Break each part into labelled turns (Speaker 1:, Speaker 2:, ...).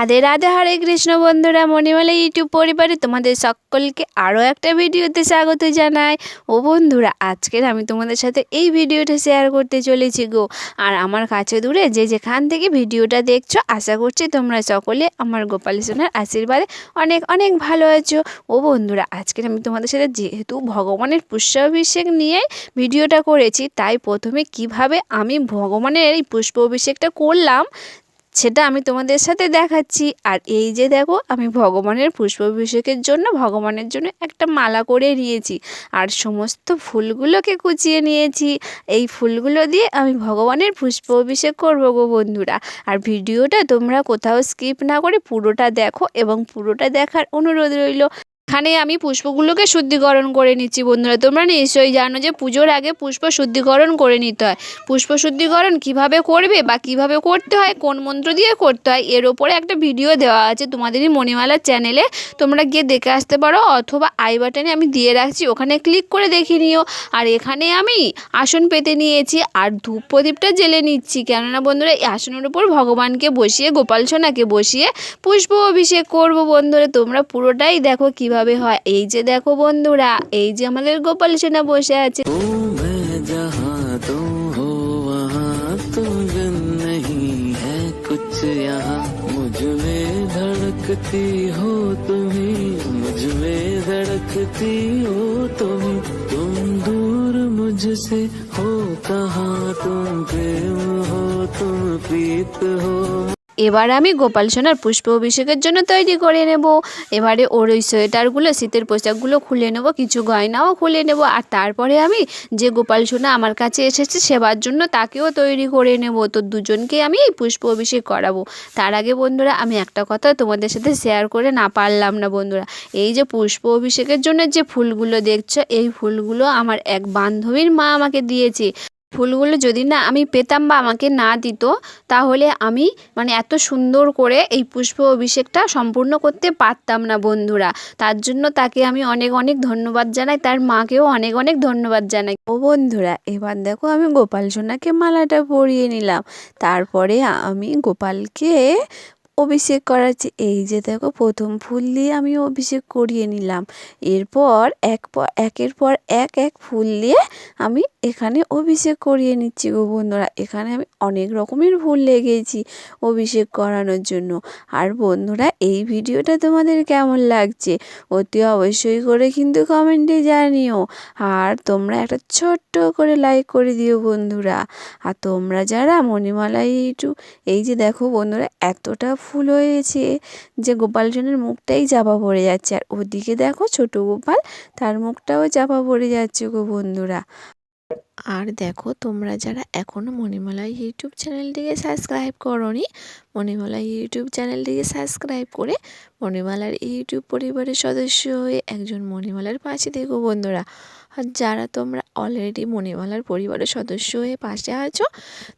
Speaker 1: রাধে রাধে হরে কৃষ্ণ বন্ধুরা, মণিমালা ইউটিউব পরিবারে তোমাদের সকলকে আরও একটা ভিডিওতে স্বাগত জানাই। ও বন্ধুরা, আজকের আমি তোমাদের সাথে এই ভিডিওটা শেয়ার করতে চলেছি গো। আর আমার কাছে দূরে যে যেখান থেকে ভিডিওটা দেখছ, আশা করছি তোমরা সকলে আমার গোপাল সোনার আশীর্বাদে অনেক অনেক ভালো আছো। ও বন্ধুরা, আজকের আমি তোমাদের সাথে যেহেতু ভগবানের পুষ্পাভিষেক নিয়ে ভিডিওটা করেছি, তাই প্রথমে কীভাবে আমি ভগবানের এই পুষ্প অভিষেকটা করলাম সেটা আমি তোমাদের সাথে দেখাচ্ছি। আর এই যে দেখো, আমি ভগবানের পুষ্পাভিষেকের জন্য, ভগবানের জন্য একটা মালা করে নিয়েছি। আর সমস্ত ফুলগুলোকে কুচিয়ে নিয়েছি। এই ফুলগুলো দিয়ে আমি ভগবানের পুষ্প অভিষেক করব গো বন্ধুরা। আর ভিডিওটা তোমরা কোথাও স্কিপ না করে পুরোটা দেখো এবং পুরোটা দেখার অনুরোধ রইল। এখানে আমি পুষ্পগুলোকে শুদ্ধিকরণ করে নিচ্ছি, বন্ধুরা। তোমরা নিশ্চয়ই জানো যে পুজোর আগে পুষ্প শুদ্ধিকরণ করে নিতে হয়। পুষ্প শুদ্ধিকরণ কীভাবে করবে বা কীভাবে করতে হয়, কোন মন্ত্র দিয়ে করতে হয়, এর ওপরে একটা ভিডিও দেওয়া আছে তোমাদেরই মণিমালার চ্যানেলে। তোমরা গিয়ে দেখে আসতে পারো, অথবা আই বাটনে আমি দিয়ে রাখছি, ওখানে ক্লিক করে দেখে নিও। আর এখানে আমি আসন পেতে নিয়েছি, আর ধূপ প্রদীপটা জেলে নিচ্ছি। কেননা, বন্ধুরা, এই আসনের উপর ভগবানকে বসিয়ে, গোপাল সোনাকে বসিয়ে পুষ্প অভিষেক করব, বন্ধুরা। তোমরা পুরোটাই দেখো কীভাবে হয় এই যে দেখো বন্ধুরা এই যে আমাদের গোপাল সোনা বসে আছে
Speaker 2: तू मैं जहाँ तुम हो वहाँ तुम बिन नहीं है कुछ यहाँ मुझ में धड़कती हो तुम्ही मुझ में धड़कती हो तुम्ही तुम दूर मुझसे हो कहाँ तुम प्रेम हो तुम प्रीत हो
Speaker 1: এবার আমি গোপাল সোনার পুষ্প অভিষেকের জন্য তৈরি করে নেব। এবারে ওর ওই সোয়েটারগুলো, শীতের পোশাকগুলো খুলে নেব, কিছু গয়নাও খুলে নেব। আর তারপরে আমি যে গোপাল সোনা আমার কাছে এসেছে সেবার জন্য তাকেও তৈরি করে নেব। তো দুজনকে আমি এই পুষ্প অভিষেক করাবো। তার আগে বন্ধুরা, আমি একটা কথা তোমাদের সাথে শেয়ার করে না পারলাম না বন্ধুরা। এই যে পুষ্প অভিষেকের জন্য যে ফুলগুলো দেখছ, এই ফুলগুলো আমার এক বান্ধবীর মা আমাকে দিয়েছে। ফুলগুলো যদি না আমি পেতাম বা আমাকে না দিত, তাহলে আমি মানে এত সুন্দর করে এই পুষ্প অভিষেকটা সম্পূর্ণ করতে পারতাম না বন্ধুরা। তার জন্য তাকে আমি অনেক অনেক ধন্যবাদ জানাই, তার মাকেও অনেক অনেক ধন্যবাদ জানাই। ও বন্ধুরা, এবার দেখো আমি গোপাল সোনাকে মালাটা পরিয়ে নিলাম। তারপরে আমি গোপালকে অভিষেক করাচ্ছি এই যে দেখো প্রথম ফুল দিয়ে আমি অভিষেক করিয়ে নিলাম। এরপর এক একের পর এক এক ফুল দিয়ে আমি এখানে অভিষেক করিয়ে নিচ্ছি গো বন্ধুরা। এখানে আমি অনেক রকমের ফুল লেগেছি অভিষেক করানোর জন্য। আর বন্ধুরা, এই ভিডিওটা তোমাদের কেমন লাগছে অতি অবশ্যই করে কিন্তু কমেন্টে জানিও। আর তোমরা একটা ছোট্ট করে লাইক করে দিও বন্ধুরা। আর তোমরা যারা মণিমালা ইউটিউব, এই যে দেখো বন্ধুরা, এতটা ফুল হয়েছে যে গোপাল সোনার মুখটাই চাপা পড়ে যাচ্ছে। আর ওদিকে দেখো ছোট গোপাল, তার মুখটাও চাপা পড়ে যাচ্ছে গো বন্ধুরা। আর দেখো তোমরা যারা এখনও মণিমালা ইউটিউব চ্যানেলটিকে সাবস্ক্রাইব করনি মণিমালা ইউটিউব চ্যানেলটিকে সাবস্ক্রাইব করে মণিমালার ইউটিউব পরিবারের সদস্য হয়ে একজন মণিমালার পাশে দেখো বন্ধুরা। আর যারা তোমরা অলরেডি মণিমালার পরিবারের সদস্য হয়ে পাশে আছো,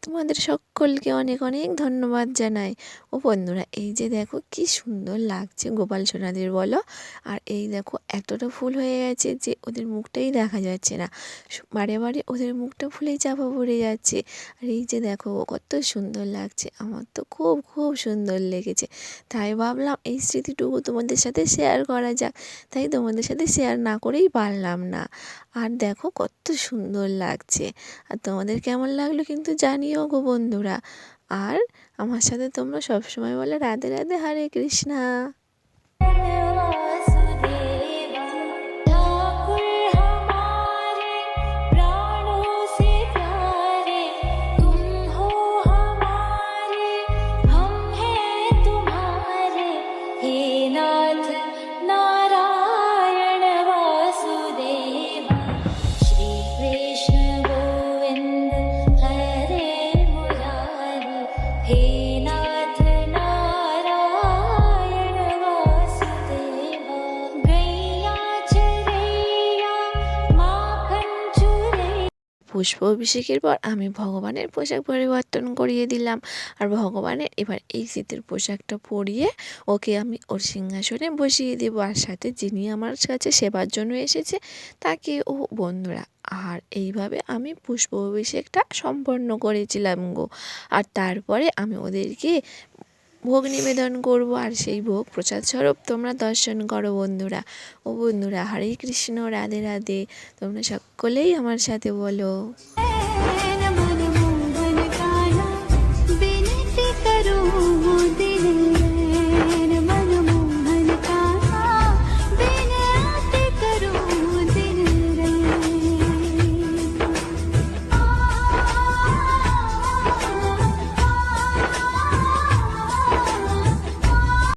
Speaker 1: তোমাদের সকলকে অনেক অনেক ধন্যবাদ জানাই। ও বন্ধুরা, এই যে দেখো কি সুন্দর লাগছে গোপাল সোনাদের বলো। আর এই দেখো এতটা ফুল হয়ে গেছে যে ওদের মুখটাই দেখা যাচ্ছে না। বারে বারে ওদের মুখটা ফুলেই চাপা পড়ে যাচ্ছে। আর এই যে দেখো কত সুন্দর লাগছে। আমার তো খুব খুব সুন্দর লেগেছে। তাই ভাবলাম এই স্মৃতিটুকু তোমাদের সাথে শেয়ার করা যাক। তাই তোমাদের সাথে শেয়ার না করেই পারলাম না। আর দেখো কত সুন্দর লাগছে। আর তোমাদের কেমন লাগল কিন্তু জানিও গো বন্ধুরা। আর আমার সাথে তোমরা সবসময় বলে রাধে রাধে, হরে কৃষ্ণা। পুষ্প অভিষেকের পর আমি ভগবানের পোশাক পরিবর্তন করিয়ে দিলাম। আর ভগবানের এবার এই শীতের পোশাকটা পরিয়ে ওকে আমি ওর সিংহাসনে বসিয়ে দেবো। আর সাথে যিনি আমার কাছে সেবার জন্য এসেছে, তাকে ও বন্ধুরা, আর এইভাবে আমি পুষ্প অভিষেকটা সম্পন্ন করেছিলাম গো। আর তারপরে আমি ওদেরকে
Speaker 3: ভোগ নিবেদন করব আর সেই ভোগ প্রসাদ স্বরূপ তোমরা দর্শন করো বন্ধুরা। ও বন্ধুরা, হরে কৃষ্ণ, রাধে রাধে। তোমরা সকলেই আমার সাথে বলো।